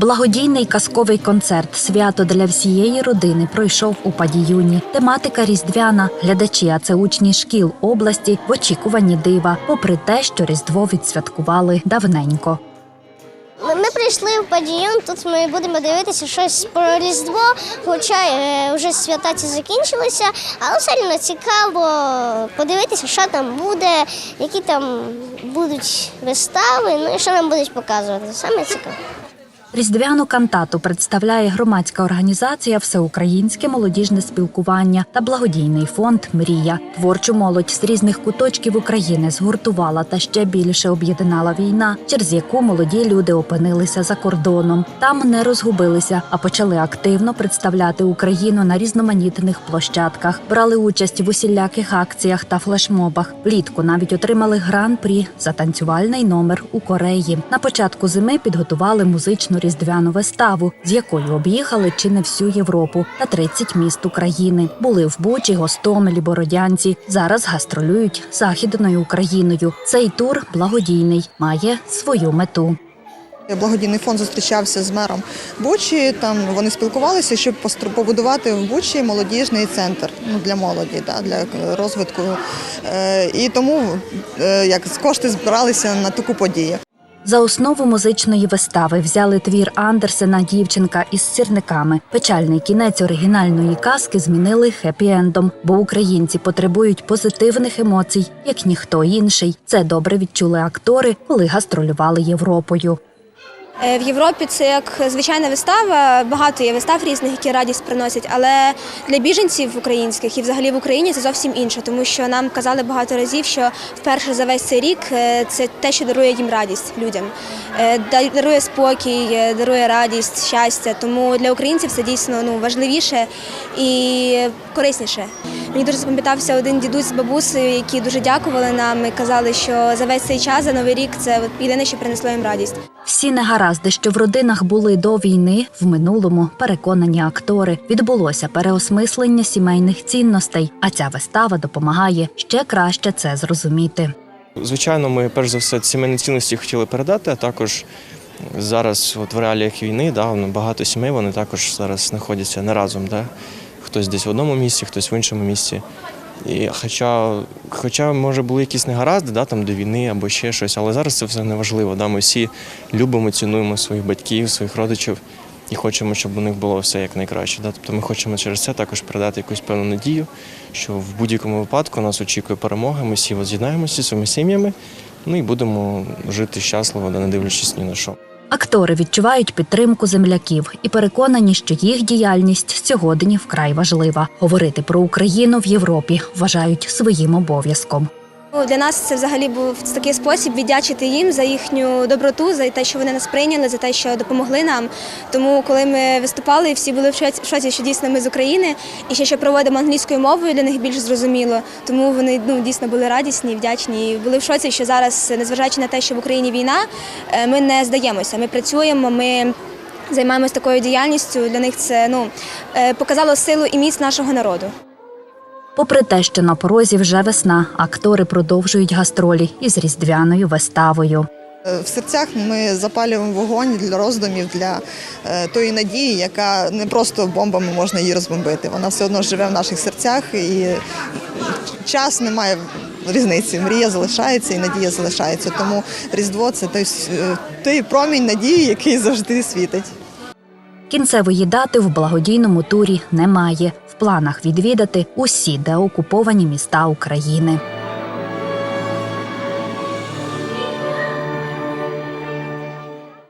Благодійний казковий концерт Свято для всієї родини пройшов у Падіюні. Тематика різдвяна. Глядачі, а це учні шкіл області в очікуванні дива, попри те, що Різдво відсвяткували давненько. Ми прийшли в Падіюн, тут ми будемо дивитися щось про Різдво, хоча е, вже свята ці закінчилися, але все одно цікаво подивитися, що там буде, які там будуть вистави, ну і що нам будуть показувати. Саме цікаво. Різдвяну кантату представляє громадська організація Всеукраїнське молодіжне спілкування та благодійний фонд Мрія. Творчу молодь з різних куточків України згуртувала та ще більше об'єднала війна, через яку молоді люди опинилися за кордоном. Там не розгубилися, а почали активно представляти Україну на різноманітних площадках, брали участь в усіляких акціях та флешмобах. Влітку навіть отримали гран-прі за танцювальний номер у Кореї. На початку зими підготували музичну різдвяну виставу, з якою об'їхали чи не всю Європу та 30 міст України. Були в Бучі, Гостомелі, Бородянці. Зараз гастролюють західною Україною. Цей тур благодійний має свою мету. Благодійний фонд зустрічався з мером Бучі. Там вони спілкувалися, щоб побудувати в Бучі молодіжний центр ну, для молоді, да, для розвитку. Е, І тому е, як кошти збиралися на таку подію. За основу музичної вистави взяли твір Андерсена Дівчинка із сірниками. Печальний кінець оригінальної казки змінили хеппі-ендом, бо українці потребують позитивних емоцій, як ніхто інший. Це добре відчули актори, коли гастролювали Європою. Е, В Європі це як звичайна вистава. Багато є вистав різних, які радість приносять. Але для біженців українських і взагалі в Україні це зовсім інше, тому що нам казали багато разів, що вперше за весь цей рік е, це те, що дарує їм радість людям, Е, дарує спокій, дарує радість, щастя. Тому для українців це дійсно ну важливіше і корисніше. Мені дуже запам'ятався один дідусь з бабусею, які дуже дякували нам і казали, що за весь цей час, за новий рік, це єдине, що принесло їм радість. Всі негаразди, що в родинах були до війни, в минулому переконані актори. Відбулося переосмислення сімейних цінностей, а ця вистава допомагає ще краще це зрозуміти. Звичайно, ми перш за все сімейні цінності хотіли передати, а також зараз, от в реаліях війни, да, ну, багато сімей вони також зараз знаходяться не разом. Да? Хтось десь в одному місці, хтось в іншому місці. І хоча, хоча, може, були якісь негаразди да, там, до війни або ще щось, але зараз це все не важливо. Да? Ми всі любимо, цінуємо своїх батьків, своїх родичів і хочемо, щоб у них було все як найкраще. Да? Тобто ми хочемо через це також передати якусь певну надію, що в будь-якому випадку нас очікує перемога, ми всі з'єднаємося зі своїми сім'ями, ну і будемо жити щасливо, да, не дивлячись ні на що. Актори відчувають підтримку земляків і переконані, що їх діяльність сьогодні вкрай важлива. Говорити про Україну в Європі вважають своїм обов'язком. Ну, Для нас це взагалі був такий спосіб віддячити їм за їхню доброту, за те, що вони нас прийняли, за те, що допомогли нам. Тому, коли ми виступали, всі були в шоці- що дійсно ми з України, і ще що проводимо англійською мовою, для них більш зрозуміло. Тому вони ну дійсно були радісні, вдячні. І були в шоці, що зараз, незважаючи на те, що в Україні війна, е, ми не здаємося. Ми працюємо. Ми займаємося такою діяльністю. Для них це ну е, показало силу і міць нашого народу. Попри те, що на порозі вже весна, актори продовжують гастролі із різдвяною виставою. Е, В серцях ми запалюємо вогонь для роздумів, для е, тої надії, яка не просто бомбами можна її розбомбити. Вона все одно живе в наших серцях і час не має різниці. Мрія залишається і надія залишається. Тому Різдво це той, е, той промінь надії, який завжди світить. Кінцевої дати в благодійному турі немає. В планах відвідати усі деокуповані міста України.